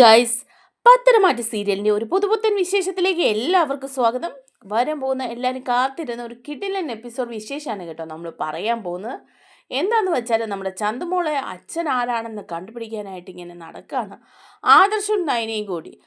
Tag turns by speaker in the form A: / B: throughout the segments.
A: Guys പത്തരമാറ്റ സീരിയലിന്റെ ഒരു പുതുപുത്തൻ വിശേഷത്തിലേക്ക് എല്ലാവർക്കും സ്വാഗതം. വരാൻ പോകുന്ന എല്ലാവരും കാത്തിരുന്ന ഒരു കിടിലൻ എപ്പിസോഡ് വിശേഷമാണ് കേട്ടോ നമ്മൾ പറയാൻ പോകുന്നത്. എന്താന്ന് വെച്ചാൽ നമ്മുടെ ചന്തുമോളെ അച്ഛൻ ആരാണെന്ന് കണ്ടുപിടിക്കാനായിട്ട് ഇങ്ങനെ നടക്കുകയാണ് ആദർശും നയനയും കൂടി.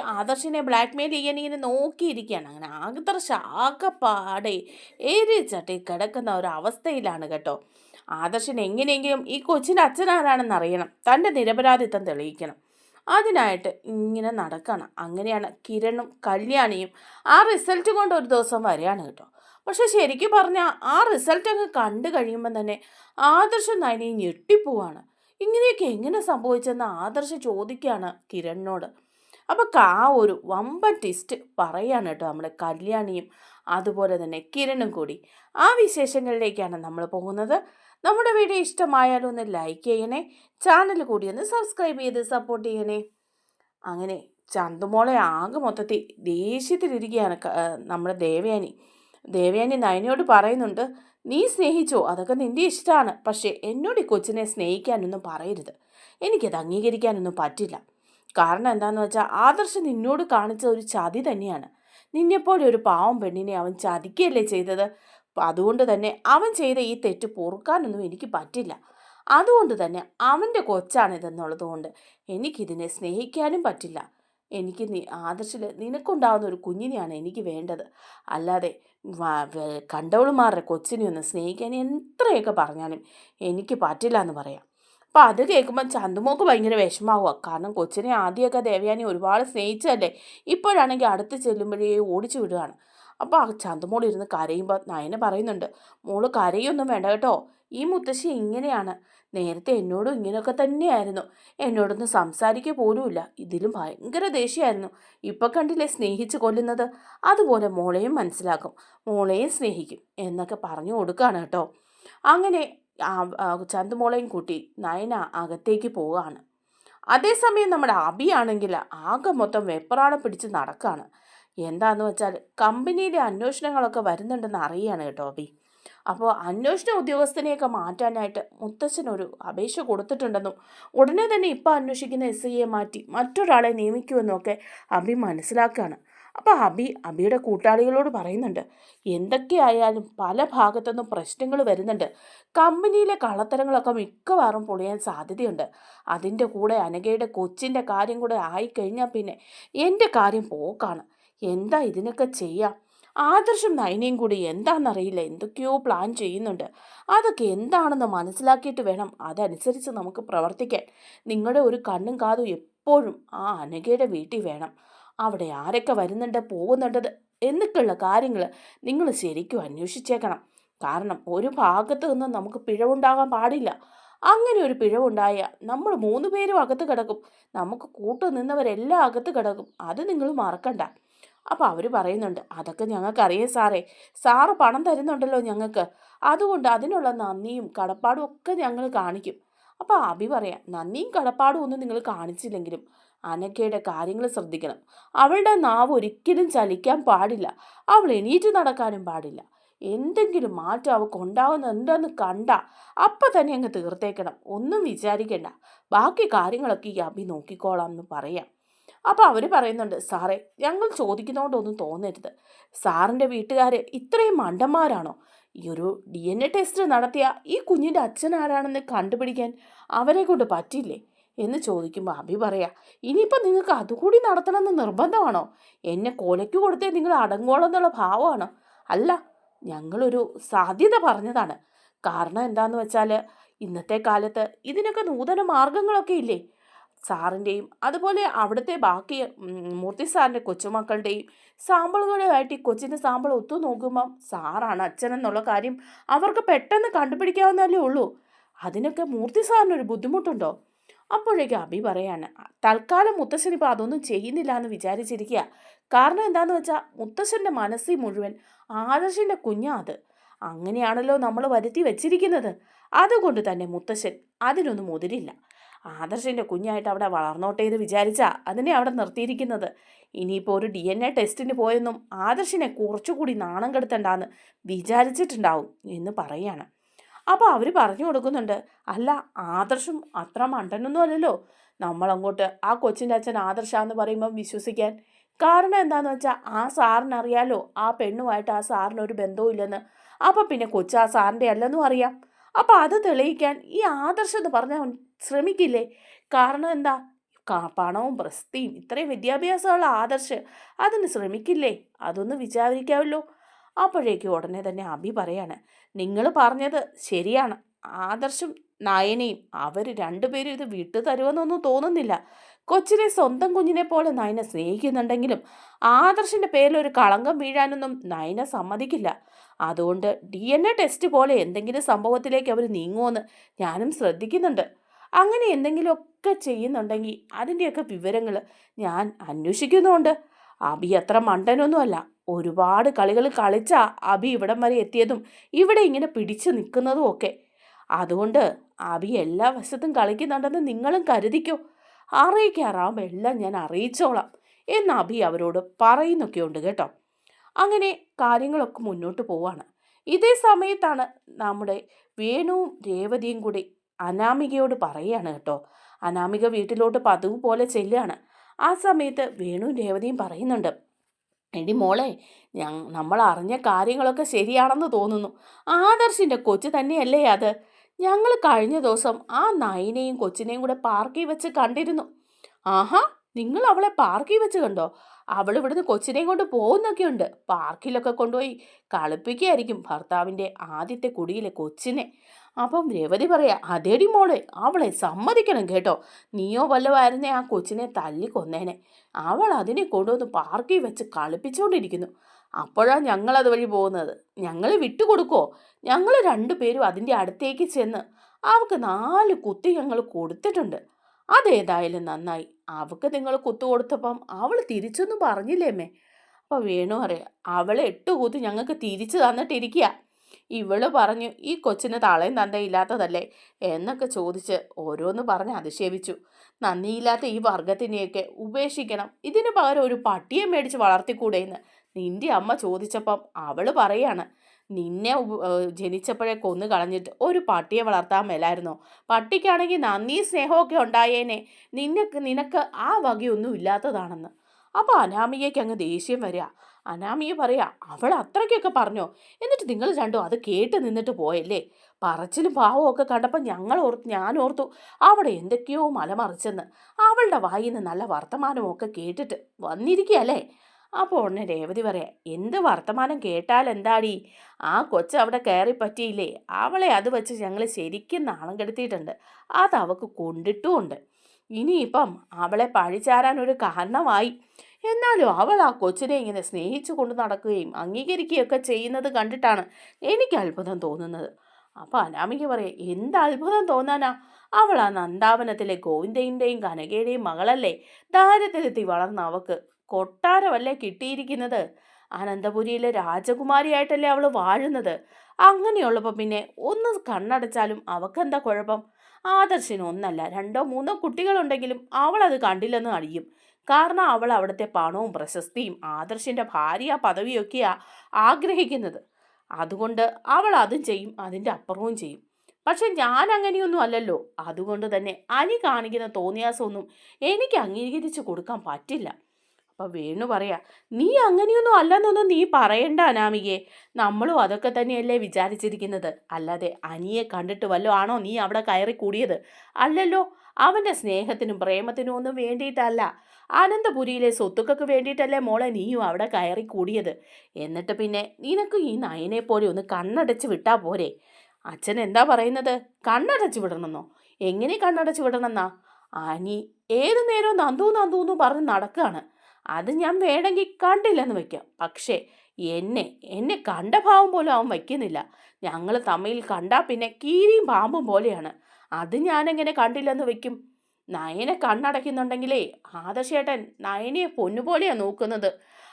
A: ആദർശിനെ ബ്ലാക്ക് മെയിൽ ചെയ്യാൻ ഇങ്ങനെ നോക്കിയിരിക്കുകയാണ്. അങ്ങനെ ആദർശ ആകെപ്പാടെ ഏരി ചട്ടി കിടക്കുന്ന ഒരു അവസ്ഥയിലാണ് കേട്ടോ. ആദർശൻ എങ്ങനെയെങ്കിലും ഈ കൊച്ചിന്റെ അച്ഛൻ ആരാണെന്ന് അറിയണം. തന്റെ നിരപരാധിത്വം തെളിയിക്കണം. അതിനായിട്ട് ഇങ്ങനെ നടക്കണം. അങ്ങനെയാണ് കിരണും കല്യാണിയും ആ റിസൾട്ട് കൊണ്ട് ഒരു ദിവസം വരികയാണ് കേട്ടോ. പക്ഷെ ശരിക്കും പറഞ്ഞാൽ ആ റിസൾട്ട് അങ്ങ് കണ്ടു കഴിയുമ്പോൾ തന്നെ ആദർശം നയനി ഞെട്ടിപ്പോവാണ്. ഇങ്ങനെയൊക്കെ എങ്ങനെ സംഭവിച്ചെന്ന് ആദർശം ചോദിക്കുകയാണ് കിരണിനോട്. അപ്പോൾ ആ ഒരു വമ്പൻ ടിസ്റ്റ് പറയാണ് കേട്ടോ നമ്മുടെ കല്യാണിയും അതുപോലെ തന്നെ കിരണും കൂടി. ആ വിശേഷങ്ങളിലേക്കാണ് നമ്മൾ പോകുന്നത്. നമ്മുടെ വീഡിയോ ഇഷ്ടമായാലും ഒന്ന് ലൈക്ക് ചെയ്യണേ ചാനൽ കൂടി ഒന്ന് സബ്സ്ക്രൈബ് ചെയ്ത് സപ്പോർട്ട് ചെയ്യണേ. അങ്ങനെ ചന്തുമോളെ ആകെ മൊത്തത്തിൽ ദേഷ്യത്തിലിരിക്കുകയാണ് നമ്മുടെ ദേവയാനി. ദേവയാനി നയനയോട് പറയുന്നുണ്ട് നീ സ്നേഹിച്ചോ? അതൊക്കെ നിന്റെ ഇഷ്ടമാണ്. പക്ഷേ എന്നോട് ഈ കൊച്ചിനെ സ്നേഹിക്കാനൊന്നും പറയരുത്. എനിക്കത് അംഗീകരിക്കാനൊന്നും പറ്റില്ല. കാരണം എന്താണെന്ന് വെച്ചാൽ ആദർശ് നിന്നോട് കാണിച്ച ഒരു ചതി തന്നെയാണ്. നിന്നെപ്പോലെ ഒരു പാവം പെണ്ണിനെ അവൻ ചതിക്കുകയല്ലേ ചെയ്തത്? അതുകൊണ്ട് തന്നെ അവൻ ചെയ്ത ഈ തെറ്റ് പൊറുക്കാനൊന്നും എനിക്ക് പറ്റില്ല. അതുകൊണ്ട് തന്നെ അവന്റെ കൊച്ചാണിതെന്നുള്ളത് കൊണ്ട് എനിക്കിതിനെ സ്നേഹിക്കാനും പറ്റില്ല. എനിക്ക് നീ ആദർശിൽ നിനക്കുണ്ടാവുന്ന ഒരു കുഞ്ഞിനെയാണ് എനിക്ക് വേണ്ടത്. അല്ലാതെ കണ്ടവളുമാരുടെ കൊച്ചിനെ ഒന്ന് സ്നേഹിക്കാൻ എത്രയൊക്കെ പറഞ്ഞാലും എനിക്ക് പറ്റില്ല എന്ന് പറയാം. അപ്പം അത് കേൾക്കുമ്പോൾ ചന്തുമോക്ക് ഭയങ്കര വിഷമാവുക. കാരണം കൊച്ചിനെ ആദ്യമൊക്കെ ദേവയാനി ഒരുപാട് സ്നേഹിച്ചതല്ലേ? ഇപ്പോഴാണെങ്കിൽ അടുത്ത് ചെല്ലുമ്പോഴേ ഓടിച്ചു വിടുകയാണ്. അപ്പോൾ ചന്തുമോൾ ഇരുന്ന് കരയുമ്പോൾ നയന പറയുന്നുണ്ട് മോൾ കരയൊന്നും വേണ്ട കേട്ടോ ഈ മുത്തശ്ശി ഇങ്ങനെയാണ്. നേരത്തെ എന്നോടും ഇങ്ങനെയൊക്കെ തന്നെയായിരുന്നു. എന്നോടൊന്നും സംസാരിക്കുക പോലുമില്ല. ഇതിലും ഭയങ്കര ദേഷ്യമായിരുന്നു ഇപ്പം കണ്ടില്ലേ സ്നേഹിച്ച് കൊല്ലുന്നത്? അതുപോലെ മോളെയും മനസ്സിലാക്കും. മോളെയും സ്നേഹിക്കും എന്നൊക്കെ പറഞ്ഞു കൊടുക്കുകയാണ് കേട്ടോ. അങ്ങനെ ചന്തുമോളെയും കൂട്ടി നയന അകത്തേക്ക് പോവുകയാണ് അതേസമയം നമ്മുടെ അബിയാണെങ്കിൽ ആകെ മൊത്തം വെപ്രാളം പിടിച്ച് നടക്കുകയാണ് എന്താന്ന് വെച്ചാൽ കമ്പനിയിലെ അന്വേഷണങ്ങളൊക്കെ വരുന്നുണ്ടെന്ന് അറിയാണ് കേട്ടോ അബി അപ്പോൾ അന്വേഷണ ഉദ്യോഗസ്ഥനെയൊക്കെ മാറ്റാനായിട്ട് മുത്തച്ഛൻ ഒരു അപേക്ഷ കൊടുത്തിട്ടുണ്ടെന്നും ഉടനെ തന്നെ ഇപ്പോൾ അന്വേഷിക്കുന്ന എസ് ഐയെ മാറ്റി മറ്റൊരാളെ നിയമിക്കുമെന്നൊക്കെ അബി മനസ്സിലാക്കുകയാണ് അപ്പോൾ അബി അബിയുടെ കൂട്ടാളികളോട് പറയുന്നുണ്ട് എന്തൊക്കെയായാലും പല ഭാഗത്തുനിന്നും പ്രശ്നങ്ങൾ വരുന്നുണ്ട്. കമ്പനിയിലെ കള്ളത്തരങ്ങളൊക്കെ മിക്കവാറും പൊളിയാൻ സാധ്യതയുണ്ട്. അതിന്റെ കൂടെ അനഘയുടെ കൊച്ചിന്റെ കാര്യം കൂടെ ആയിക്കഴിഞ്ഞാൽ പിന്നെ എന്റെ കാര്യം പോക്കാണ്. എന്താ ഇതിനൊക്കെ ചെയ്യാം? ആദർശം നയനയും കൂടി എന്താണെന്നറിയില്ല. എന്തൊക്കെയോ പ്ലാൻ ചെയ്യുന്നുണ്ട്. അതൊക്കെ എന്താണെന്ന് മനസ്സിലാക്കിയിട്ട് വേണം അതനുസരിച്ച് നമുക്ക് പ്രവർത്തിക്കാൻ. നിങ്ങളുടെ ഒരു കണ്ണും കാതും എപ്പോഴും ആ അനഘയുടെ വീട്ടിൽ വേണം. അവിടെ ആരൊക്കെ വരുന്നുണ്ട് പോകുന്നുണ്ടത് എന്നൊക്കെയുള്ള കാര്യങ്ങൾ നിങ്ങൾ ശരിക്കും അന്വേഷിച്ചേക്കണം. കാരണം ഒരു ഭാഗത്തു നിന്നും നമുക്ക് പിഴവുണ്ടാകാൻ പാടില്ല. അങ്ങനെ ഒരു പിഴവുണ്ടായ നമ്മൾ മൂന്ന് പേരും അകത്ത് കിടക്കും. നമുക്ക് കൂട്ടു നിന്നവരെല്ലാം അകത്ത് കിടക്കും. അത് നിങ്ങൾ മറക്കണ്ട. അപ്പോൾ അവർ പറയുന്നുണ്ട് അതൊക്കെ ഞങ്ങൾക്കറിയാം സാറേ. സാറ് പണം തരുന്നുണ്ടല്ലോ ഞങ്ങൾക്ക്. അതുകൊണ്ട് അതിനുള്ള നന്ദിയും കടപ്പാടും ഒക്കെ ഞങ്ങൾ കാണിക്കും. അപ്പോൾ അഭി പറയാം നന്ദിയും കടപ്പാടും ഒന്നും നിങ്ങൾ കാണിച്ചില്ലെങ്കിലും അനക്കയുടെ കാര്യങ്ങൾ ശ്രദ്ധിക്കണം. അവളുടെ നാവ് ഒരിക്കലും ചലിക്കാൻ പാടില്ല. അവൾ എണീറ്റ് നടക്കാനും പാടില്ല. എന്തെങ്കിലും മാറ്റം അവൾക്ക് ഉണ്ടാവുന്നുണ്ടെന്ന് കണ്ട അപ്പം തന്നെ അങ്ങ് തീർത്തേക്കണം. ഒന്നും വിചാരിക്കണ്ട. ബാക്കി കാര്യങ്ങളൊക്കെ ഈ അഭി നോക്കിക്കോളാം എന്ന് പറയാം. അപ്പോൾ അവർ പറയുന്നുണ്ട് സാറേ ഞങ്ങൾ ചോദിക്കുന്നതുകൊണ്ടൊന്നും തോന്നരുത്. സാറിന്റെ വീട്ടുകാർ ഇത്രയും മണ്ടന്മാരാണോ? ഈ ഒരു ഡി എൻ എ ടെസ്റ്റ് നടത്തിയ ഈ കുഞ്ഞിന്റെ അച്ഛൻ ആരാണെന്ന് കണ്ടുപിടിക്കാൻ അവരെ കൊണ്ട് പറ്റില്ലേ? എന്ന് ചോദിക്കുമ്പോൾ അഭി പറയാ ഇനിയിപ്പോൾ നിങ്ങൾക്ക് അതുകൂടി നടത്തണമെന്ന് നിർബന്ധമാണോ? എന്നെ കൊലയ്ക്ക് കൊടുത്തേ നിങ്ങൾ അടങ്ങോളം എന്നുള്ള ഭാവമാണോ? അല്ല ഞങ്ങളൊരു സാധ്യത പറഞ്ഞതാണ്. കാരണം എന്താണെന്ന് വെച്ചാൽ ഇന്നത്തെ കാലത്ത് ഇതിനൊക്കെ നൂതന മാർഗങ്ങളൊക്കെ ഇല്ലേ? സാറിന്റെയും അതുപോലെ അവിടുത്തെ ബാക്കി മൂർത്തി സാറിന്റെ കൊച്ചുമക്കളുടെയും സാമ്പിളുകളുമായിട്ട് ഈ കൊച്ചിന്റെ സാമ്പിൾ ഒത്തു നോക്കുമ്പം സാറാണ് അച്ഛനെന്നുള്ള കാര്യം അവർക്ക് പെട്ടെന്ന് കണ്ടുപിടിക്കാവുന്നതല്ലേ ഉള്ളൂ. അതിനൊക്കെ മൂർത്തി സാറിനൊരു ബുദ്ധിമുട്ടുണ്ടോ? അപ്പോഴേക്കും അബി പറയാണ് തൽക്കാലം മുത്തശ്ശൻ ഇപ്പോൾ അതൊന്നും ചെയ്യുന്നില്ല എന്ന് വിചാരിച്ചിരിക്കുക കാരണം എന്താണെന്ന് വെച്ചാൽ മുത്തശ്ശന്റെ മനസ്സിൽ മുഴുവൻ ആദർശിന്റെ കുഞ്ഞാ അത്. അങ്ങനെയാണല്ലോ നമ്മൾ വരുത്തി വെച്ചിരിക്കുന്നത്. അതുകൊണ്ട് തന്നെ മുത്തശ്ശൻ അതിനൊന്നും മുതിരില്ല. ആദർശിന്റെ കുഞ്ഞായിട്ട് അവിടെ വളർന്നോട്ടെ എന്ന് വിചാരിച്ചാ അതിനെ അവിടെ നിർത്തിയിരിക്കുന്നത്. ഇനിയിപ്പോൾ ഒരു ഡി എൻ എ ടെസ്റ്റിന് പോയെന്നും ആദർശിനെ കുറച്ചുകൂടി നാണം കെടുത്തണ്ടാന്ന് വിചാരിച്ചിട്ടുണ്ടാവും എന്ന് പറയാണ്. അപ്പോൾ അവർ പറഞ്ഞു കൊടുക്കുന്നുണ്ട് അല്ല ആദർശം അത്ര മണ്ടനൊന്നും അല്ലല്ലോ. നമ്മളങ്ങോട്ട് ആ കൊച്ചിന്റെ അച്ഛൻ ആദർശാന്ന് പറയുമ്പം വിശ്വസിക്കാൻ. കാരണം എന്താന്ന് വെച്ചാൽ ആ സാറിനറിയാലോ ആ പെണ്ണുമായിട്ട് ആ സാറിനൊരു ഒരു ബന്ധവുമില്ലെന്ന് അപ്പം പിന്നെ കൊച്ചു ആ സാറിന്റെ അല്ലെന്നും അറിയാം. അപ്പോൾ അത് തെളിയിക്കാൻ ഈ ആദർശം എന്ന് പറഞ്ഞാൽ ശ്രമിക്കില്ലേ? കാരണം എന്താ? പണവും പ്രസ്തിയും ഇത്രയും വിദ്യാഭ്യാസമുള്ള ആദർശ് അതിന് ശ്രമിക്കില്ലേ? അതൊന്ന് വിചാരിക്കാമല്ലോ അപ്പോഴേക്കും ഉടനെ തന്നെ അഭി പറയാണ് നിങ്ങൾ പറഞ്ഞത് ശരിയാണ്. ആദർശും നയനയും അവർ രണ്ടുപേരും ഇത് വിട്ടു തരുമെന്നൊന്നും തോന്നുന്നില്ല. കൊച്ചിനെ സ്വന്തം കുഞ്ഞിനെ പോലെ നയന സ്നേഹിക്കുന്നുണ്ടെങ്കിലും ആദർശിന്റെ പേരിൽ ഒരു കളങ്കം വീഴാനൊന്നും നയന സമ്മതിക്കില്ല. അതുകൊണ്ട് ഡി എൻ എ ടെസ്റ്റ് പോലെ എന്തെങ്കിലും സംഭവത്തിലേക്ക് അവർ നീങ്ങുമെന്ന് ഞാനും ശ്രദ്ധിക്കുന്നുണ്ട്. അങ്ങനെ എന്തെങ്കിലുമൊക്കെ ചെയ്യുന്നുണ്ടെങ്കിൽ അതിന്റെയൊക്കെ വിവരങ്ങൾ ഞാൻ അന്വേഷിക്കുന്നുണ്ട്. അബി അത്ര മണ്ടനൊന്നുമല്ല. ഒരുപാട് കളികൾ കളിച്ച അബി ഇവിടം വരെ എത്തിയതും ഇവിടെ ഇങ്ങനെ പിടിച്ചു നിൽക്കുന്നതും ഒക്കെ. അതുകൊണ്ട് അബി എല്ലാ വശത്തും കളിക്കുന്നുണ്ടെന്ന് നിങ്ങളും കരുതിക്കോ. അറിയിക്കാറാവുമ്പോൾ എല്ലാം ഞാൻ അറിയിച്ചോളാം എന്ന് അബി അവരോട് പറയുന്നൊക്കെ ഉണ്ട് കേട്ടോ. അങ്ങനെ കാര്യങ്ങളൊക്കെ മുന്നോട്ട് പോവാണ്. ഇതേ സമയത്താണ് നമ്മുടെ വേണുവും രേവതിയും കൂടി അനാമികയോട് പറയുകയാണ് കേട്ടോ. അനാമിക വീട്ടിലോട്ട് പതിവ് പോലെ ചെല്ലുകയാണ് ആ സമയത്ത് വേണു രേവതിയും പറയുന്നുണ്ട് എടി മോളെ ഞാൻ നമ്മൾ അറിഞ്ഞ കാര്യങ്ങളൊക്കെ ശരിയാണെന്ന് തോന്നുന്നു. ആദർശിന്റെ കൊച്ചു തന്നെയല്ലേ അത്? ഞങ്ങൾ കഴിഞ്ഞ ദിവസം ആ നായിനെയും കൊച്ചിനെയും കൂടെ പാർക്കിൽ വെച്ച് കണ്ടിരുന്നു. ആഹാ നിങ്ങൾ അവളെ പാർക്കിൽ വെച്ച് കണ്ടോ? അവൾ ഇവിടുന്ന് കൊച്ചിനെയും കൊണ്ട് പോകുന്നൊക്കെയുണ്ട് പാർക്കിലൊക്കെ കൊണ്ടുപോയി കളിപ്പിക്കുകയായിരിക്കും ഭർത്താവിന്റെ ആദ്യത്തെ കുടിയിലെ കൊച്ചിനെ. അപ്പം രവതി പറയാ അതേടി മോളെ അവളെ സമ്മതിക്കണം കേട്ടോ. നീയോ വല്ലവായിരുന്നേ ആ കൊച്ചിനെ തല്ലി കൊന്നേനെ. അവൾ അതിനെ കൊണ്ടുവന്ന് പാർക്കിൽ വെച്ച് കളിപ്പിച്ചുകൊണ്ടിരിക്കുന്നു അപ്പോഴാണ് ഞങ്ങൾ അതുവഴി പോകുന്നത്. ഞങ്ങൾ വിട്ടുകൊടുക്കോ ഞങ്ങൾ രണ്ടുപേരും അതിന്റെ അടുത്തേക്ക് ചെന്ന് അവൾക്ക് നാല് കുത്തി ഞങ്ങൾ കൊടുത്തിട്ടുണ്ട്. അതേതായാലും നന്നായി. അവൾക്ക് നിങ്ങൾ കുത്തു കൊടുത്തപ്പം അവൾ തിരിച്ചൊന്നും പറഞ്ഞില്ലേമ്മേ? അപ്പോൾ വേണു പറയാം അവളെ എട്ട് കൂത്ത് ഞങ്ങൾക്ക് തിരിച്ചു തന്നിട്ടിരിക്കുക ഇവൾ പറഞ്ഞു ഈ കൊച്ചിന് തളയും തന്തയില്ലാത്തതല്ലേ? എന്നൊക്കെ ചോദിച്ച് ഓരോന്ന് പറഞ്ഞ് അധിക്ഷേപിച്ചു. നന്ദിയില്ലാത്ത ഈ വർഗത്തിനെയൊക്കെ ഉപേക്ഷിക്കണം. ഇതിനു പകരം ഒരു പട്ടിയെ മേടിച്ച് വളർത്തിക്കൂടെയെന്ന് നിന്റെ അമ്മ ചോദിച്ചപ്പം അവൾ പറയാണ് നിന്നെ ജനിച്ചപ്പോഴേ കൊന്നു കളഞ്ഞിട്ട് ഒരു പട്ടിയെ വളർത്താൻ മേലായിരുന്നോ? പട്ടിക്കാണെങ്കിൽ നന്ദി സ്നേഹമൊക്കെ ഉണ്ടായേനെ. നിനക്ക് നിനക്ക് ആ വകയൊന്നും ഇല്ലാത്തതാണെന്ന്. അപ്പോൾ അനാമികയ്ക്ക് അങ്ങ് ദേഷ്യം വരിക അനാമിക പറയാ അവൾ അത്രയ്ക്കൊക്കെ പറഞ്ഞോ? എന്നിട്ട് നിങ്ങൾ രണ്ടും അത് കേട്ട് നിന്നിട്ട് പോയല്ലേ? പറച്ചിലും പാവവും ഒക്കെ കണ്ടപ്പോൾ ഞങ്ങൾ ഓർത്ത് ഞാൻ ഓർത്തു അവിടെ എന്തൊക്കെയോ മലമറിച്ചെന്ന് അവളുടെ വായിൽ നിന്ന് നല്ല വർത്തമാനമൊക്കെ കേട്ടിട്ട് വന്നിരിക്കുകയല്ലേ അപ്പോൾ ഉടനെ രേവതി പറയാ എന്ത് വർത്തമാനം കേട്ടാൽ എന്താടി? ആ കൊച്ച് അവിടെ കയറി പറ്റിയില്ലേ? അവളെ അത് വെച്ച് ഞങ്ങൾ ശരിക്കും നാണം കെടുത്തിയിട്ടുണ്ട്. അത് അവൾക്ക് കൊണ്ടിട്ടുമുണ്ട്. ഇനിയിപ്പം അവളെ പഴിച്ചാരാൻ ഒരു കാരണമായി. എന്നാലും അവൾ ആ കൊച്ചിനെ ഇങ്ങനെ സ്നേഹിച്ചു കൊണ്ട് നടക്കുകയും അംഗീകരിക്കുകയൊക്കെ ചെയ്യുന്നത് കണ്ടിട്ടാണ് എനിക്ക് അത്ഭുതം തോന്നുന്നത്. അപ്പോൾ അനാമിക പറയാം എന്ത് അത്ഭുതം തോന്നാനാ? അവൾ ആ നന്ദാവനത്തിലെ ഗോവിന്ദയുടെയും കനകയുടെയും മകളല്ലേ? ദാരിദ്ര്യത്തിൽ വളർന്ന അവക്ക് കൊട്ടാരമല്ലേ കിട്ടിയിരിക്കുന്നത്? അനന്തപുരിയിലെ രാജകുമാരിയായിട്ടല്ലേ അവൾ വാഴുന്നത്? അങ്ങനെയുള്ളപ്പോൾ പിന്നെ ഒന്ന് കണ്ണടച്ചാലും അവക്കെന്താ കുഴപ്പം? ആദർശിന് ഒന്നല്ല രണ്ടോ മൂന്നോ കുട്ടികളുണ്ടെങ്കിലും അവളത് കണ്ടില്ലെന്ന് അറിയും കാരണം അവൾ അവിടുത്തെ പണവും പ്രശസ്തിയും ആദർശിന്റെ ഭാര്യ പദവിയൊക്കെയാ ആഗ്രഹിക്കുന്നത്. അതുകൊണ്ട് അവൾ അതും ചെയ്യും അതിന്റെ അപ്പുറവും ചെയ്യും. പക്ഷെ ഞാൻ അങ്ങനെയൊന്നും അല്ലല്ലോ. അതുകൊണ്ട് തന്നെ അനി കാണിക്കുന്ന തോന്നിയാസമൊന്നും എനിക്ക് അംഗീകരിച്ച് കൊടുക്കാൻ പറ്റില്ല. അപ്പം വേണു പറയാ നീ അങ്ങനെയൊന്നും അല്ലെന്നൊന്നും നീ പറയണ്ട അനാമികയെ നമ്മളും അതൊക്കെ തന്നെയല്ലേ വിചാരിച്ചിരിക്കുന്നത്. അല്ലാതെ അനിയെ കണ്ടിട്ട് വല്ലോ ആണോ നീ അവിടെ കയറി കൂടിയത് അല്ലല്ലോ അവന്റെ സ്നേഹത്തിനും പ്രേമത്തിനും ഒന്നും വേണ്ടിയിട്ടല്ല. അനന്തപുരിയിലെ സ്വത്തുക്കൾക്ക് വേണ്ടിയിട്ടല്ലേ മോളെ നീയും അവിടെ കയറി കൂടിയത്. എന്നിട്ട് പിന്നെ നിനക്ക് ഈ നയനെ പോലെ ഒന്ന് കണ്ണടച്ച് വിട്ടാൽ പോരെ. അച്ഛൻ എന്താ പറയുന്നത്? കണ്ണടച്ച് വിടണമെന്നോ? എങ്ങനെ കണ്ണടച്ച് വിടണമെന്നാ? അനി ഏത് നേരവും നന്ദു നന്ദു എന്ന് പറഞ്ഞ് നടക്കുകയാണ് അത് ഞാൻ വേണമെങ്കിൽ കണ്ടില്ലെന്ന് വയ്ക്കാം. പക്ഷേ എന്നെ എന്നെ കണ്ട ഭാവം പോലും അവൻ വയ്ക്കുന്നില്ല. ഞങ്ങൾ തമ്മിൽ കണ്ടാൽ പിന്നെ കീരിയും പാമ്പും പോലെയാണ്. അത് ഞാനെങ്ങനെ കണ്ടില്ലെന്ന് വെക്കും നയനെ കണ്ണടയ്ക്കുന്നുണ്ടെങ്കിലേ ആദർശേട്ടൻ നയനെ പൊന്നുപോലെയാണ് നോക്കുന്നത്.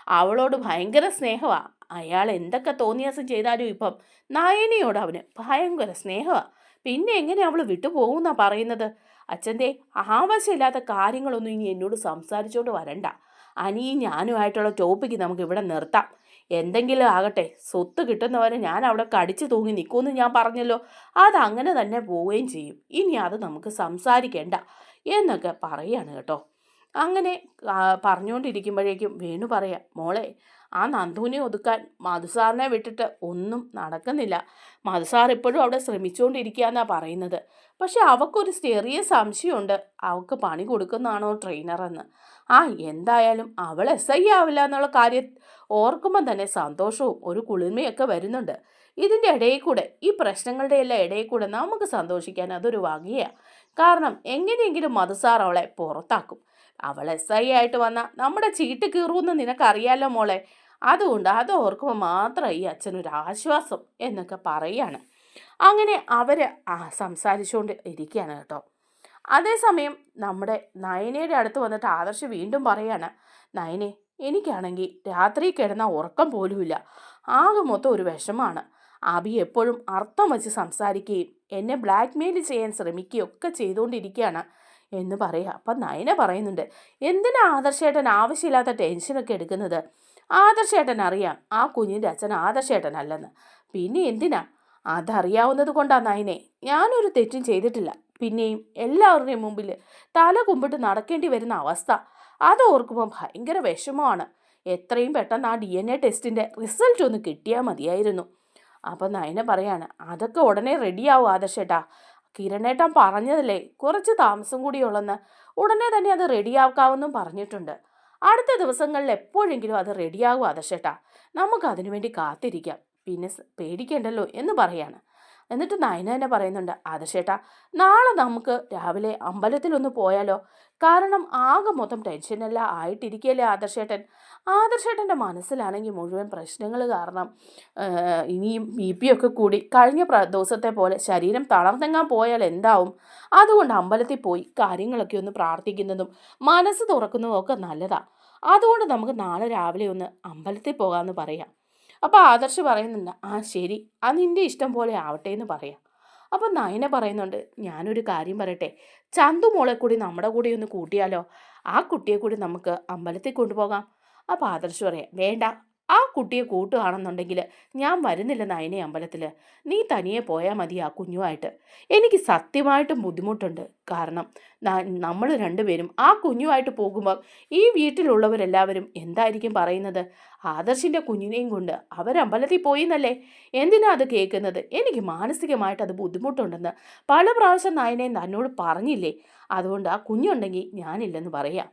A: അവളോട് ഭയങ്കര സ്നേഹമാ അയാൾ എന്തൊക്കെ തോന്നിയാസം ചെയ്താലും ഇപ്പം നയനയോട് അവന് ഭയങ്കര സ്നേഹമാണ് പിന്നെ എങ്ങനെ അവൾ വിട്ടുപോകുന്നാ പറയുന്നത്? അച്ഛന്റെ ആവശ്യമില്ലാത്ത കാര്യങ്ങളൊന്നും ഇനി എന്നോട് സംസാരിച്ചുകൊണ്ട് വരണ്ട. അനിയും ഞാനുമായിട്ടുള്ള ടോപ്പിക്ക് നമുക്ക് ഇവിടെ നിർത്താം. എന്തെങ്കിലും ആകട്ടെ സ്വത്ത് കിട്ടുന്നവരെ ഞാൻ അവിടെ കടിച്ചു തൂങ്ങി നിൽക്കുമെന്ന് ഞാൻ പറഞ്ഞല്ലോ. അതങ്ങനെ തന്നെ പോവുകയും ചെയ്യും. ഇനി അത് നമുക്ക് സംസാരിക്കേണ്ട എന്നൊക്കെ പറയാണ് കേട്ടോ. അങ്ങനെ പറഞ്ഞുകൊണ്ടിരിക്കുമ്പോഴേക്കും വേണു പറയാം മോളെ ആ നന്ദുവിനെ ഒതുക്കാൻ മധുസാറിനെ വിട്ടിട്ട് ഒന്നും നടക്കുന്നില്ല. മധുസാർ ഇപ്പോഴും അവിടെ ശ്രമിച്ചുകൊണ്ടിരിക്കുകയെന്നാണ് പറയുന്നത്. പക്ഷെ അവൾക്കൊരു ചെറിയ സംശയമുണ്ട്. അവൾക്ക് പണി കൊടുക്കുന്നതാണോ ട്രെയിനറെന്ന്. ആ എന്തായാലും അവൾ എസ് ഐ ആവില്ല എന്നുള്ള കാര്യം ഓർക്കുമ്പോൾ തന്നെ സന്തോഷവും ഒരു കുളിർമയൊക്കെ വരുന്നുണ്ട്. ഇതിന്റെ ഇടയിൽ കൂടെ ഈ പ്രശ്നങ്ങളുടെ എല്ലാം ഇടയിൽ കൂടെ നമുക്ക് സന്തോഷിക്കാൻ അതൊരു വകയാണ് കാരണം എങ്ങനെയെങ്കിലും മധുസാർ അവളെ പുറത്താക്കും. അവൾ എസ് ഐ ആയിട്ട് വന്നാൽ നമ്മുടെ ചീട്ട് കീറുമെന്ന് നിനക്കറിയാലോ മോളെ? അതുകൊണ്ട് അത് ഓർക്കുമ്പോൾ മാത്രം ഈ അച്ഛനൊരു ആശ്വാസം എന്നൊക്കെ പറയാണ്. അങ്ങനെ അവർ സംസാരിച്ചുകൊണ്ട് ഇരിക്കുകയാണ് കേട്ടോ. അതേസമയം നമ്മുടെ നയനയുടെ അടുത്ത് വന്നിട്ട് ആദർശ് വീണ്ടും പറയാണ് നയനെ എനിക്കാണെങ്കിൽ രാത്രി കിടന്ന ഉറക്കം പോലുമില്ല. ആകെ മൊത്തം ഒരു വിഷമാണ്. അബി എപ്പോഴും അർത്ഥം വച്ച് സംസാരിക്കുകയും എന്നെ ബ്ലാക്ക് മെയിൽ ചെയ്യാൻ ശ്രമിക്കുകയും ഒക്കെ ചെയ്തുകൊണ്ടിരിക്കുകയാണ് എന്ന് പറയുക അപ്പം നയന പറയുന്നുണ്ട് എന്തിനാ ആദർശേട്ടൻ ആവശ്യമില്ലാത്ത ടെൻഷനൊക്കെ എടുക്കുന്നത്? ആദർശേട്ടൻ അറിയാം ആ കുഞ്ഞിന്റെ അച്ഛൻ ആദർശേട്ടനല്ലെന്ന്. പിന്നെ എന്തിനാ? അതറിയാവുന്നത് കൊണ്ടാണ് നയനെ. ഞാനൊരു തെറ്റും ചെയ്തിട്ടില്ല. പിന്നെയും എല്ലാവരുടെയും മുമ്പിൽ തല കുമ്പിട്ട് നടക്കേണ്ടി വരുന്ന അവസ്ഥ. അത് ഓർക്കുമ്പോൾ ഭയങ്കര വിഷമമാണ്. എത്രയും പെട്ടെന്ന് ആ ഡി എൻ എ ടെസ്റ്റിന്റെ റിസൾട്ട് ഒന്ന് കിട്ടിയാൽ മതിയായിരുന്നു. അപ്പം നയന പറയാണ് അതൊക്കെ ഉടനെ റെഡിയാവും ആദർശേട്ടാ. കിരണേട്ടൻ പറഞ്ഞതല്ലേ കുറച്ച് താമസം കൂടിയുള്ളെന്ന്. ഉടനെ തന്നെ അത് റെഡിയാക്കാമെന്നും പറഞ്ഞിട്ടുണ്ട്. അടുത്ത ദിവസങ്ങളിൽ എപ്പോഴെങ്കിലും അത് റെഡിയാകും ആദർശേട്ടാ. നമുക്ക് അതിനുവേണ്ടി കാത്തിരിക്കാം. പിന്നെ പേടിക്കേണ്ടല്ലോ എന്ന് പറയാണ്. എന്നിട്ട് നയന തന്നെ പറയുന്നുണ്ട് ആദർശേട്ടാ നാളെ നമുക്ക് രാവിലെ അമ്പലത്തിലൊന്ന് പോയാലോ? കാരണം ആകെ മൊത്തം ടെൻഷനെല്ലാം ആയിട്ടിരിക്കുകയല്ലേ ആദർശേട്ടൻ ആദർശേട്ടന്റെ മനസ്സിലാണെങ്കിൽ മുഴുവൻ പ്രശ്നങ്ങൾ കാരണം ഇനിയും ബി പി ഒക്കെ കൂടി കഴിഞ്ഞ ദിവസത്തെ പോലെ ശരീരം തളർന്നെങ്ങാൻ പോയാൽ എന്താവും? അതുകൊണ്ട് അമ്പലത്തിൽ പോയി കാര്യങ്ങളൊക്കെ ഒന്ന് പ്രാർത്ഥിക്കുന്നതും മനസ്സ് തുറക്കുന്നതും ഒക്കെ നല്ലതാണ് അതുകൊണ്ട് നമുക്ക് നാളെ രാവിലെ ഒന്ന് അമ്പലത്തിൽ പോകാമെന്ന് പറയാം. അപ്പോൾ ആദർശ് പറയുന്നുണ്ട് ആ ശരി അത് നിന്റെ ഇഷ്ടം പോലെ ആവട്ടെ എന്ന് പറയാം. അപ്പം നയന പറയുന്നുണ്ട് ഞാനൊരു കാര്യം പറയട്ടെ ചന്തു മോളെ കൂടി നമ്മുടെ കൂടെ ഒന്ന് കൂട്ടിയാലോ? ആ കുട്ടിയെ കൂടി നമുക്ക് അമ്പലത്തിൽ കൊണ്ടുപോകാം. അപ്പോൾ ആദർശ് പറയാം വേണ്ട ആ കുട്ടിയെ കൂട്ടുകയാണെന്നുണ്ടെങ്കിൽ ഞാൻ വരുന്നില്ല നയനെ അമ്പലത്തിൽ നീ തനിയെ പോയാൽ മതി ആ കുഞ്ഞുമായിട്ട് എനിക്ക് സത്യമായിട്ടും ബുദ്ധിമുട്ടുണ്ട്. കാരണം നമ്മൾ രണ്ടുപേരും ആ കുഞ്ഞുമായിട്ട് പോകുമ്പോൾ ഈ വീട്ടിലുള്ളവരെല്ലാവരും എന്തായിരിക്കും പറയുന്നത്? ആദർശിന്റെ കുഞ്ഞിനെയും കൊണ്ട് അവരമ്പലത്തിൽ പോയി എന്നല്ലേ എന്തിനാ അത് കേൾക്കുന്നത്? എനിക്ക് മാനസികമായിട്ട് അത് ബുദ്ധിമുട്ടുണ്ടെന്ന് പല പ്രാവശ്യം നയനെ തന്നോട് പറഞ്ഞില്ലേ? അതുകൊണ്ട് ആ കുഞ്ഞുണ്ടെങ്കിൽ ഞാനില്ലെന്ന് പറയാം.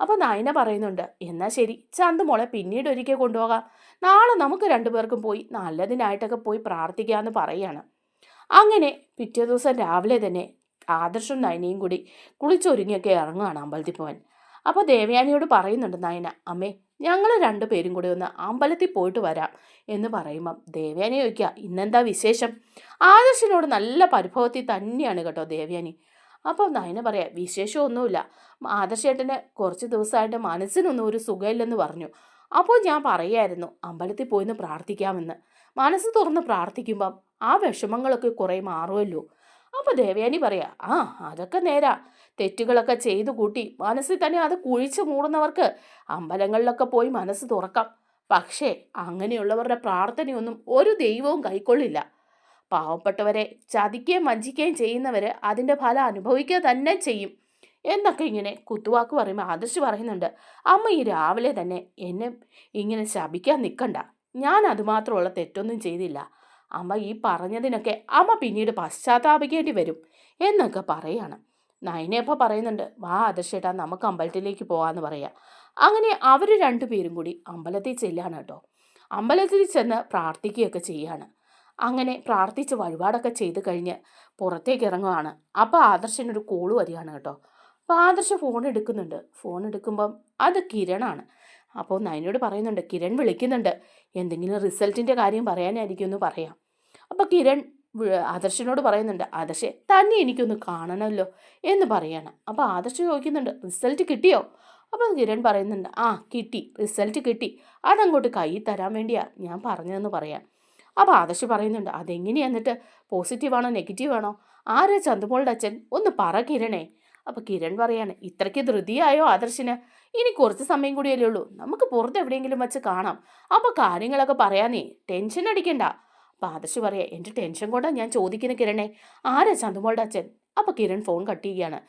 A: അപ്പോൾ നയന പറയുന്നുണ്ട് എന്നാൽ ശരി ചന്ത് മോളെ പിന്നീട് ഒരിക്കൽ കൊണ്ടുപോകാം. നാളെ നമുക്ക് രണ്ടുപേർക്കും പോയി നല്ലതിനായിട്ടൊക്കെ പോയി പ്രാർത്ഥിക്കാമെന്ന് പറയാണ്. അങ്ങനെ പിറ്റേ ദിവസം രാവിലെ തന്നെ ആദർശും നയനയും കൂടി കുളിച്ചൊരുങ്ങിയൊക്കെ ഇറങ്ങുകയാണ് അമ്പലത്തിൽ പോകാൻ അപ്പോൾ ദേവയാനിയോട് പറയുന്നുണ്ട് നയന അമ്മേ ഞങ്ങൾ രണ്ടുപേരും കൂടി ഒന്ന് അമ്പലത്തിൽ പോയിട്ട് വരാം എന്ന് പറയുമ്പം ദേവയാനി ചോദിക്കുക ഇന്നെന്താ വിശേഷം? ആദർശിനോട് നല്ല പരിഭവത്തിൽ തന്നെയാണ് കേട്ടോ ദേവയാനി. അപ്പോൾ നയന പറയാം വിശേഷമൊന്നുമില്ല. ആദർശേട്ടന് കുറച്ച് ദിവസമായിട്ട് മനസ്സിനൊന്നും ഒരു സുഖമില്ലെന്ന് പറഞ്ഞു. അപ്പോൾ ഞാൻ പറയായിരുന്നു അമ്പലത്തിൽ പോയിന്ന് പ്രാർത്ഥിക്കാമെന്ന്. മനസ്സ് തുറന്ന് പ്രാർത്ഥിക്കുമ്പം ആ വിഷമങ്ങളൊക്കെ കുറേ മാറുമല്ലോ അപ്പോൾ ദേവയാനി പറയാ ആ അതൊക്കെ നേരാ. തെറ്റുകളൊക്കെ ചെയ്തു കൂട്ടി മനസ്സിൽ തന്നെ അത് കുഴിച്ചു മൂടുന്നവർക്ക് അമ്പലങ്ങളിലൊക്കെ പോയി മനസ്സ് തുറക്കാം. പക്ഷേ അങ്ങനെയുള്ളവരുടെ പ്രാർത്ഥനയൊന്നും ഒരു ദൈവവും കൈക്കൊള്ളില്ല. പാവപ്പെട്ടവരെ ചതിക്കുകയും വഞ്ചിക്കുകയും ചെയ്യുന്നവർ അതിന്റെ ഫലം അനുഭവിക്കുക തന്നെ ചെയ്യും. എന്നൊക്കെ ഇങ്ങനെ കുത്തുവാക്ക് പറയുമ്പോൾ ആദർശ് പറയുന്നുണ്ട് അമ്മ ഈ രാവിലെ തന്നെ എന്നെ ഇങ്ങനെ ശപിക്കാൻ നിൽക്കണ്ട ഞാൻ അതുമാത്രമുള്ള തെറ്റൊന്നും ചെയ്തില്ല. അമ്മ ഈ പറഞ്ഞതിനൊക്കെ അമ്മ പിന്നീട് പശ്ചാത്താപിക്കേണ്ടി വരും എന്നൊക്കെ പറയാണ്. നയനയപ്പോൾ പറയുന്നുണ്ട് വാ ആദർശേട്ടാ നമുക്ക് അമ്പലത്തിലേക്ക് പോകാമെന്ന് പറയാം. അങ്ങനെ അവർ രണ്ടുപേരും കൂടി അമ്പലത്തിൽ ചെല്ലാണ് കേട്ടോ. അമ്പലത്തിൽ ചെന്ന് പ്രാർത്ഥിക്കുകയൊക്കെ ചെയ്യാണ്. അങ്ങനെ പ്രാർത്ഥിച്ച് വഴിപാടൊക്കെ ചെയ്ത് കഴിഞ്ഞ് പുറത്തേക്ക് ഇറങ്ങുവാണ്. അപ്പോൾ ആദർശനൊരു കോൾ വരികയാണ് കേട്ടോ. അപ്പോൾ ആദർശ ഫോൺ എടുക്കുന്നുണ്ട്. ഫോൺ എടുക്കുമ്പം അത് കിരണാണ്. അപ്പോൾ നയനോട് പറയുന്നുണ്ട് കിരൺ വിളിക്കുന്നുണ്ട്. എന്തെങ്കിലും റിസൾട്ടിന്റെ കാര്യം പറയാനായിരിക്കും എന്ന് പറയാം. അപ്പോൾ കിരൺ ആദർശനോട് പറയുന്നുണ്ട് ആദർശെ തന്നെ എനിക്കൊന്ന് കാണണമല്ലോ എന്ന് പറയാണ്. അപ്പോൾ ആദർശ് ചോദിക്കുന്നുണ്ട് റിസൾട്ട് കിട്ടിയോ? അപ്പോൾ കിരൺ പറയുന്നുണ്ട് ആ കിട്ടി. റിസൾട്ട് കിട്ടി. അതങ്ങോട്ട് കൈ തരാൻ വേണ്ടിയാണ് ഞാൻ പറഞ്ഞതെന്ന് പറയാം അപ്പോൾ ആദർശ് പറയുന്നുണ്ട് അതെങ്ങനെയാ? എന്നിട്ട് പോസിറ്റീവാണോ നെഗറ്റീവാണോ ആരാ ചന്തുമോളുടെ അച്ഛൻ? ഒന്ന് പറ കിരണേ. അപ്പോൾ കിരൺ പറയാണ് ഇത്രയ്ക്ക് ധൃതിയായോ ആദർശിന്? ഇനി കുറച്ച് സമയം കൂടിയല്ലേ ഉള്ളൂ. നമുക്ക് പുറത്ത് എവിടെയെങ്കിലും വെച്ച് കാണാം. അപ്പോൾ കാര്യങ്ങളൊക്കെ പറയാനേ. ടെൻഷൻ അടിക്കണ്ട. അപ്പോൾ ആദർശ് പറയാ എന്റെ ടെൻഷൻ കൊണ്ടാണ് ഞാൻ ചോദിക്കുന്ന കിരണേ. ആരാ ചന്തുമോളുടെ അച്ഛൻ? അപ്പോൾ കിരൺ ഫോൺ കട്ട് ചെയ്യുകയാണ്.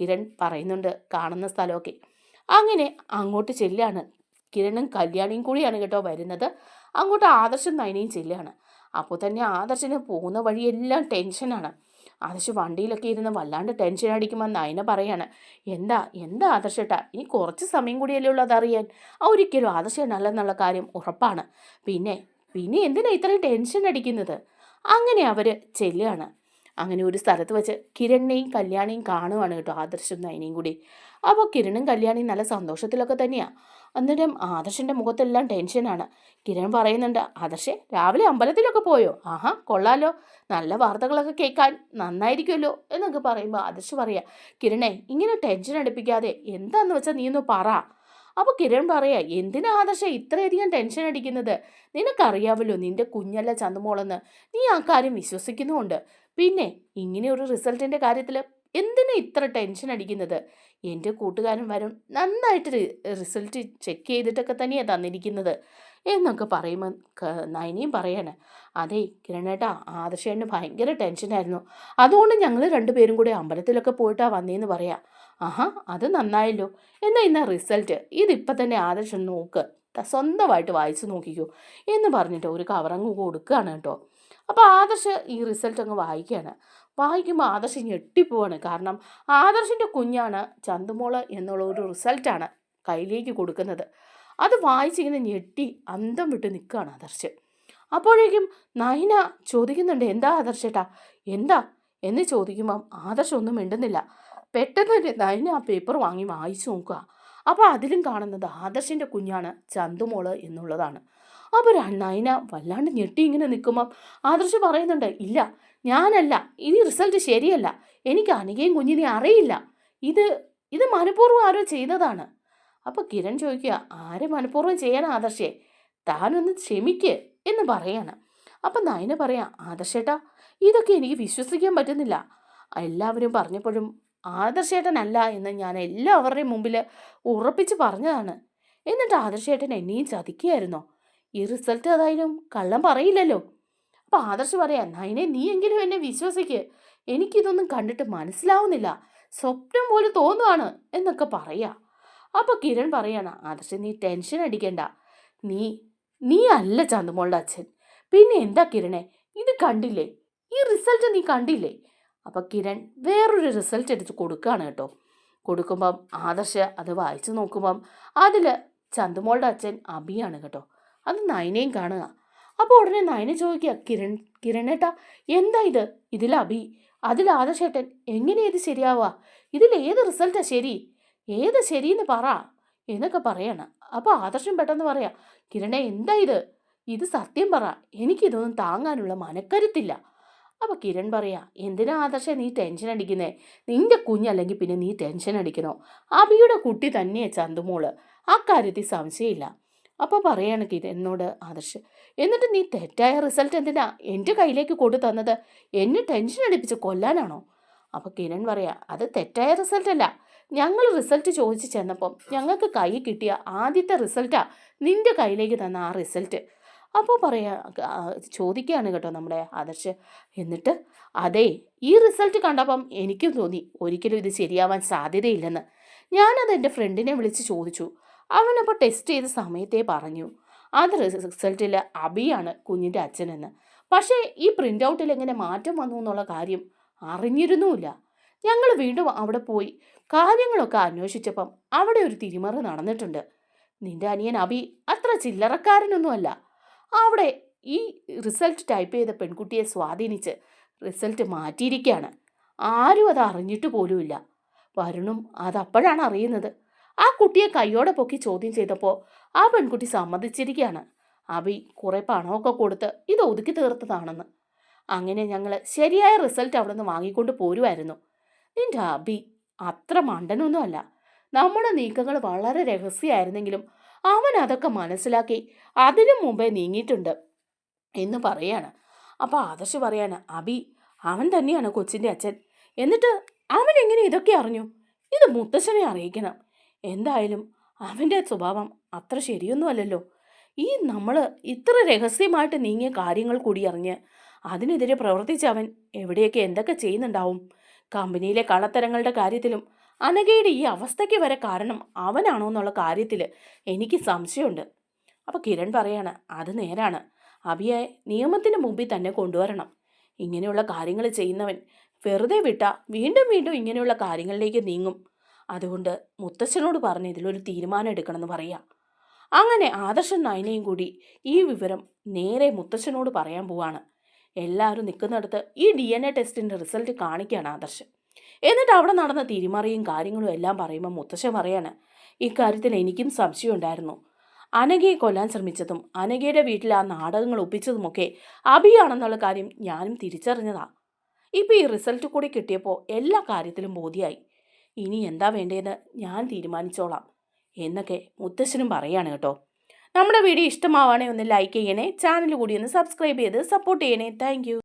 A: കിരൺ പറയുന്നുണ്ട് കാണുന്ന സ്ഥലമൊക്കെ. അങ്ങനെ അങ്ങോട്ട് ചെല്ലാണ്. കിരണും കല്യാണിയും കൂടിയാണ് കേട്ടോ വരുന്നത്. അങ്ങോട്ട് ആദർശം നയനയും ചെല്ലുകയാണ് അപ്പോൾ തന്നെ ആദർശന് പോകുന്ന വഴിയെല്ലാം ടെൻഷനാണ് ആദർശ് വണ്ടിയിലൊക്കെ ഇരുന്ന് വല്ലാണ്ട് ടെൻഷൻ അടിക്കുമ്പോൾ നയന പറയാണ് എന്താ എന്താ ആദർശേട്ടാ ഇനി കുറച്ച് സമയം കൂടിയല്ലേ ഉള്ളൂ അതറിയാൻ. ഒരിക്കലും ആദർശനല്ലെന്നുള്ള കാര്യം ഉറപ്പാണ്. പിന്നെ പിന്നെ എന്തിനാ ഇത്രയും ടെൻഷൻ അടിക്കുന്നത്? അങ്ങനെ അവർ ചെല്ലുകയാണ് അങ്ങനെ ഒരു സ്ഥലത്ത് വെച്ച് കിരണിനെയും കല്യാണിയും കാണുവാണ് കേട്ടോ ആദർശും നയനയും കൂടി. അപ്പോൾ കിരണും കല്യാണിയും നല്ല സന്തോഷത്തിലൊക്കെ തന്നെയാണ് അന്നേരം ആദർശന്റെ മുഖത്തെല്ലാം ടെൻഷനാണ് കിരൺ പറയുന്നുണ്ട് ആദർശേ രാവിലെ അമ്പലത്തിലൊക്കെ പോയോ? ആഹാ കൊള്ളാലോ. നല്ല വാർത്തകളൊക്കെ കേൾക്കാൻ നന്നായിരിക്കുമല്ലോ. എന്നൊക്കെ പറയുമ്പോൾ ആദർശ് പറയാ കിരണേ ഇങ്ങനെ ടെൻഷൻ അടുപ്പിക്കാതെ എന്താന്ന് വെച്ചാൽ നീ ഒന്ന് പറ. അപ്പോൾ കിരൺ പറയാ എന്തിനാ ആദർശ ഇത്രയധികം ടെൻഷൻ അടിക്കുന്നത്? നിനക്കറിയാവല്ലോ നിന്റെ കുഞ്ഞല്ല ചന്തുമോളെന്ന്. നീ ആ കാര്യം വിശ്വസിക്കുന്നുമുണ്ട്. പിന്നെ ഇങ്ങനെ ഒരു റിസൾട്ടിന്റെ കാര്യത്തിൽ എന്തിനാ ഇത്ര ടെൻഷൻ അടിക്കുന്നത്? എന്റെ കൂട്ടുകാരൻ വരും. നന്നായിട്ട് റിസൾട്ട് ചെക്ക് ചെയ്തിട്ടൊക്കെ തന്നെയാണ് തന്നിരിക്കുന്നത്. എന്നൊക്കെ പറയുമ്പോൾ നയനിയും പറയാണ് അതെ കിരണേട്ടാ ആദർശേന് ഭയങ്കര ടെൻഷനായിരുന്നു അതുകൊണ്ട് ഞങ്ങൾ രണ്ടുപേരും കൂടെ അമ്പലത്തിലൊക്കെ പോയിട്ടാ വന്നേന്ന് പറയാം. ആഹാ അത് നന്നായല്ലോ. എന്നാ ഇന്ന റിസൾട്ട് ഇതിപ്പോൾ തന്നെ ആദർശം നോക്ക്. സ്വന്തമായിട്ട് വായിച്ച് നോക്കിക്കോ എന്ന് പറഞ്ഞിട്ട് ഒരു കവറങ്ങ് കൊടുക്കുകയാണ് കേട്ടോ. അപ്പോൾ ആദർശ് ഈ റിസൾട്ട് അങ്ങ് വായിക്കുകയാണ്. വായിക്കുമ്പോൾ ആദർശ് ഞെട്ടിപ്പോവാണ്. കാരണം ആദർശിന്റെ കുഞ്ഞാണ് ചന്തുമോൾ എന്നുള്ള ഒരു റിസൾട്ടാണ് കയ്യിലേക്ക് കൊടുക്കുന്നത്. അത് വായിച്ചിങ്ങനെ ഞെട്ടി അന്തം വിട്ട് നിൽക്കുകയാണ് ആദർശ്. അപ്പോഴേക്കും നൈന ചോദിക്കുന്നുണ്ട് എന്താ ആദർശേട്ടാ എന്താ? എന്ന് ചോദിക്കുമ്പം ആദർശം ഒന്നും മിണ്ടുന്നില്ല. പെട്ടെന്ന് നയന ആ പേപ്പർ വാങ്ങി വായിച്ചു നോക്കുക. അപ്പോൾ അതിലും കാണുന്നത് ആദർശിന്റെ കുഞ്ഞാണ് ചന്തുമോൾ എന്നുള്ളതാണ്. അപ്പോൾ അണ്ണായിന വല്ലാണ്ട് ഞെട്ടി ഇങ്ങനെ നിൽക്കുമ്പം ആദർശ് പറയുന്നുണ്ട് ഇല്ല ഞാനല്ല ഇനി റിസൾട്ട് ശരിയല്ല. എനിക്ക് അനികയും കുഞ്ഞിനെ അറിയില്ല. ഇത് ഇത് മനഃപൂർവം ആരോ ചെയ്തതാണ്. അപ്പോൾ കിരൺ ചോദിക്കുക ആരെ മനഃപൂർവം ചെയ്യാൻ ആദർശേ? താനൊന്ന് ക്ഷമിക്ക് എന്ന് പറയാണ്. അപ്പം നയന പറയാം ആദർശേട്ടാ ഇതൊക്കെ എനിക്ക് വിശ്വസിക്കാൻ പറ്റുന്നില്ല. എല്ലാവരും പറഞ്ഞപ്പോഴും ആദർശേട്ടനല്ല എന്ന് ഞാൻ എല്ലാവരുടെയും മുമ്പിൽ ഉറപ്പിച്ച് പറഞ്ഞതാണ്. എന്നിട്ട് ആദർശേട്ടൻ എന്നെയും ചതിക്കുകയായിരുന്നോ? ഈ റിസൾട്ട് ഏതായാലും കള്ളം പറയില്ലല്ലോ. അപ്പോൾ ആദർശ് പറയാം നൈനെ നീ എങ്കിലും എന്നെ വിശ്വസിക്ക്. എനിക്കിതൊന്നും കണ്ടിട്ട് മനസ്സിലാവുന്നില്ല. സ്വപ്നം പോലെ തോന്നുവാണ് എന്നൊക്കെ പറയാ. അപ്പോൾ കിരൺ പറയാണ് ആദർശ് നീ ടെൻഷൻ അടിക്കണ്ട. നീ നീ അല്ല ചന്തുമോളുടെ അച്ഛൻ. പിന്നെ എന്താ കിരണേ ഇത് കണ്ടില്ലേ? ഈ റിസൾട്ട് നീ കണ്ടില്ലേ? അപ്പം കിരൺ വേറൊരു റിസൾട്ട് എടുത്ത് കൊടുക്കുകയാണ് കേട്ടോ. കൊടുക്കുമ്പം ആദർശ അത് വായിച്ചു നോക്കുമ്പം അതിൽ ചന്തുമോളുടെ അച്ഛൻ അബിയാണ് കേട്ടോ. അത് നയനയും കാണുക. അപ്പോൾ ഉടനെ നയന ചോദിക്കുക കിരൺ കിരണേട്ടാ എന്താ ഇത്? ഇതിൽ അബി അതിൽ ആദർശേട്ടൻ എങ്ങനെ ഇത് ശരിയാവുക? ഇതിൽ ഏത് റിസൾട്ടാ ശരി? ഏത് ശരിയെന്ന് പറ എന്നൊക്കെ പറയണം. അപ്പോൾ ആദർശം പെട്ടെന്ന് പറയാം കിരണേ എന്താ ഇത്? ഇത് സത്യം പറ. എനിക്കിതൊന്നും താങ്ങാനുള്ള മനക്കരുത്തില്ല. അപ്പോൾ കിരൺ പറയാ എന്തിനാ ആദർശ നീ ടെൻഷൻ അടിക്കുന്നേ? നിന്റെ കുഞ്ഞല്ലെങ്കിൽ പിന്നെ നീ ടെൻഷൻ അടിക്കണോ? അബിയുടെ കുട്ടി തന്നെയാ ചന്തുമോൾ. അക്കാര്യത്തിൽ സംശയമില്ല. അപ്പോൾ പറയാണ് കിരൺ എന്നോട് ആദർശ് എന്നിട്ട് നീ തെറ്റായ റിസൾട്ട് എന്തിനാ എന്റെ കയ്യിലേക്ക് കൊണ്ടു തന്നത്? എന്നെ ടെൻഷൻ അടിപ്പിച്ച് കൊല്ലാനാണോ? അപ്പോൾ കിരൺ പറയാ അത് തെറ്റായ റിസൾട്ട് അല്ല. ഞങ്ങൾ റിസൾട്ട് ചോദിച്ച് ചെന്നപ്പം ഞങ്ങൾക്ക് കൈ കിട്ടിയ ആദ്യത്തെ റിസൾട്ടാ നിന്റെ കയ്യിലേക്ക് തന്ന ആ റിസൾട്ട് അപ്പോൾ പറയാ ചോദിക്കുകയാണ് കേട്ടോ നമ്മുടെ ആദർശ്. എന്നിട്ട് അതെ ഈ റിസൾട്ട് കണ്ടപ്പം എനിക്കും തോന്നി ഒരിക്കലും ഇത് ശരിയാവാൻ സാധ്യതയില്ലെന്ന്. ഞാനത് എന്റെ ഫ്രണ്ടിനെ വിളിച്ച് ചോദിച്ചു. അവനപ്പോൾ ടെസ്റ്റ് ചെയ്ത സമയത്തെ പറഞ്ഞു അത് റിസൾട്ടിൽ അബിയാണ് കുഞ്ഞിന്റെ അച്ഛനെന്ന്. പക്ഷേ ഈ പ്രിന്റ് ഔട്ടിൽ എങ്ങനെ മാറ്റം വന്നു എന്നുള്ള കാര്യം അറിഞ്ഞിരുന്നുമില്ല ഞങ്ങൾ വീണ്ടും അവിടെ പോയി കാര്യങ്ങളൊക്കെ അന്വേഷിച്ചപ്പം അവിടെ ഒരു തിരിമറി നടന്നിട്ടുണ്ട്. നിന്റെ അനിയൻ അബി അത്ര ചില്ലറക്കാരനൊന്നുമല്ല. അവിടെ ഈ റിസൾട്ട് ടൈപ്പ് ചെയ്ത പെൺകുട്ടിയെ സ്വാധീനിച്ച് റിസൾട്ട് മാറ്റിയിരിക്കുകയാണ് ആരും അത് അറിഞ്ഞിട്ട് പോലുമില്ല വരുണും അതപ്പോഴാണ് അറിയുന്നത്. ആ കുട്ടിയെ കൈയോടെ പൊക്കി ചോദ്യം ചെയ്തപ്പോൾ ആ പെൺകുട്ടി സമ്മതിച്ചിരിക്കുകയാണ് അബി കുറേ പണമൊക്കെ കൊടുത്ത് ഇത് ഒതുക്കി തീർത്തതാണെന്ന്. അങ്ങനെ ഞങ്ങൾ ശരിയായ റിസൾട്ട് അവിടെ നിന്ന് വാങ്ങിക്കൊണ്ട് പോരുമായിരുന്നു നിന്റെ അബി അത്ര മണ്ടനൊന്നുമല്ല. നമ്മുടെ നീക്കങ്ങൾ വളരെ രഹസ്യമായിരുന്നെങ്കിലും അവൻ അതൊക്കെ മനസ്സിലാക്കി. അതിനു മുമ്പേ നീങ്ങിയിട്ടുണ്ട് എന്ന് പറയാണ്. അപ്പോൾ ആദർശ് പറയാണ് അബി അവൻ തന്നെയാണ് കൊച്ചിന്റെ അച്ഛൻ. എന്നിട്ട് അവൻ എങ്ങനെ ഇതൊക്കെ അറിഞ്ഞു? ഇത് മുത്തശ്ശനെ അറിയിക്കണം. എന്തായാലും അവന്റെ സ്വഭാവം അത്ര ശരിയൊന്നുമല്ലല്ലോ. ഈ നമ്മൾ ഇത്ര രഹസ്യമായിട്ട് നീങ്ങിയ കാര്യങ്ങൾ കൂടി അറിഞ്ഞ് അതിനെതിരെ പ്രവർത്തിച്ച അവൻ എവിടെയൊക്കെ എന്തൊക്കെ ചെയ്യുന്നുണ്ടാവും? കമ്പനിയിലെ കള്ളത്തരങ്ങളുടെ കാര്യത്തിലും അനഘയുടെ ഈ അവസ്ഥയ്ക്ക് വരെ കാരണം അവനാണോ എന്നുള്ള കാര്യത്തിൽ എനിക്ക് സംശയമുണ്ട്. അപ്പോൾ കിരൺ പറയാണ് അത് നേരാണ്. അഭിയെ നിയമത്തിന് മുമ്പിൽ തന്നെ കൊണ്ടുവരണം. ഇങ്ങനെയുള്ള കാര്യങ്ങൾ ചെയ്യുന്നവൻ വെറുതെ വിട്ട വീണ്ടും വീണ്ടും ഇങ്ങനെയുള്ള കാര്യങ്ങളിലേക്ക് നീങ്ങും. അതുകൊണ്ട് മുത്തച്ഛനോട് പറഞ്ഞ് ഇതിലൊരു തീരുമാനം എടുക്കണമെന്ന് പറയാം. അങ്ങനെ ആദർശൻ നയനയും കൂടി ഈ വിവരം നേരെ മുത്തച്ഛനോട് പറയാൻ പോവാണ്. എല്ലാവരും നിൽക്കുന്നിടത്ത് ഈ ഡി എൻ എ ടെസ്റ്റിന്റെ റിസൾട്ട് കാണിക്കുകയാണ് ആദർശൻ. എന്നിട്ട് അവിടെ നടന്ന തിരിമറിയും കാര്യങ്ങളും എല്ലാം പറയുമ്പോൾ മുത്തശ്ശൻ പറയാണ് ഇക്കാര്യത്തിൽ എനിക്കും സംശയം ഉണ്ടായിരുന്നു. അനഘയെ കൊല്ലാൻ ശ്രമിച്ചതും അനഘയുടെ വീട്ടിൽ ആ നാടകങ്ങൾ ഒപ്പിച്ചതുമൊക്കെ അഭിയാണെന്നുള്ള കാര്യം ഞാനും തിരിച്ചറിഞ്ഞതാ. ഇപ്പം ഈ റിസൾട്ട് കൂടി കിട്ടിയപ്പോൾ എല്ലാ കാര്യത്തിലും ബോധ്യായി. ഇനി എന്താ വേണ്ടതെന്ന് ഞാൻ തീരുമാനിച്ചോളാം എന്നൊക്കെ മുത്തശ്ശനും പറയാണ് കേട്ടോ. നമ്മുടെ വീഡിയോ ഇഷ്ടമാവാണേ ഒന്ന് ലൈക്ക് ചെയ്യണേ ചാനൽ കൂടി ഒന്ന് സബ്സ്ക്രൈബ് ചെയ്ത് സപ്പോർട്ട് ചെയ്യണേ. താങ്ക്